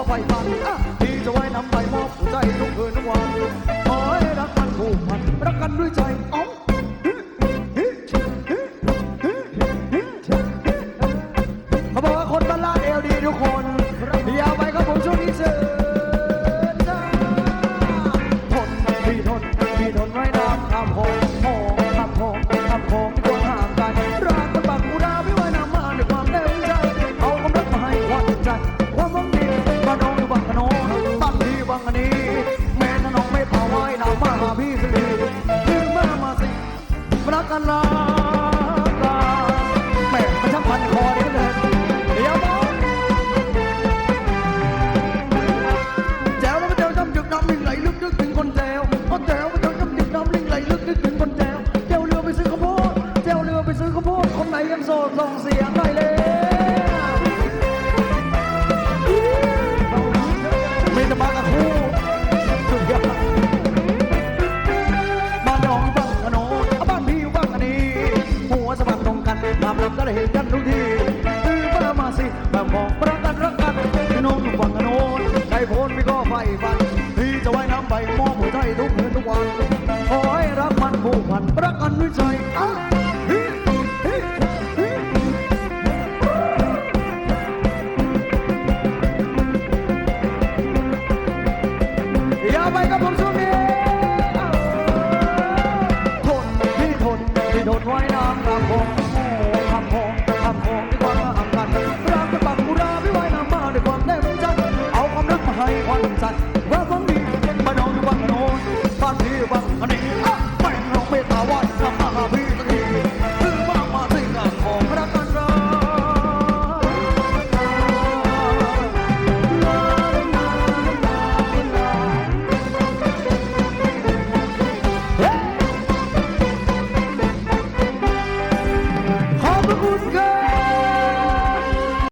อไฟฟันพี่จะไว้นำไปมอบหัวใจทุกคืนทุกวันขอให้รักกันผูกพันรักกันด้วยใจอ๋อเขาบอกว่าคนบ้านลาดเอวดีทุกคนเาวไปครัผมช่วงนี้เชิญทนพี่ทนพี่ทนไว้นานทำหง รักกันลาลาแม่มันช่างพันคอเดียวเลยเดี๋ยวน้องแจวแล้วมาแจวจำจึกน้ำลิงไหลลึกนึกถึงคนแจวเอาแจวมาแจวจำจึกน้ำลิงไหลลึกนึกถึงคนแจวแจวเรือไปซื้อข้าวโพดแจวเรือไปซื้อข้าวโพดคนไหนยังโสดส่งเสียงหน่อยเลย น้องอยู่บังโน้นใจโพนพี่ก็ไฟฟันพี่จะว่ายน้ำไปมองหัวใจทุกคืนทุกวันขอให้รักมันผูกพันรักกันด้วยใจอะอย่าไปกับผมช่วง รักจ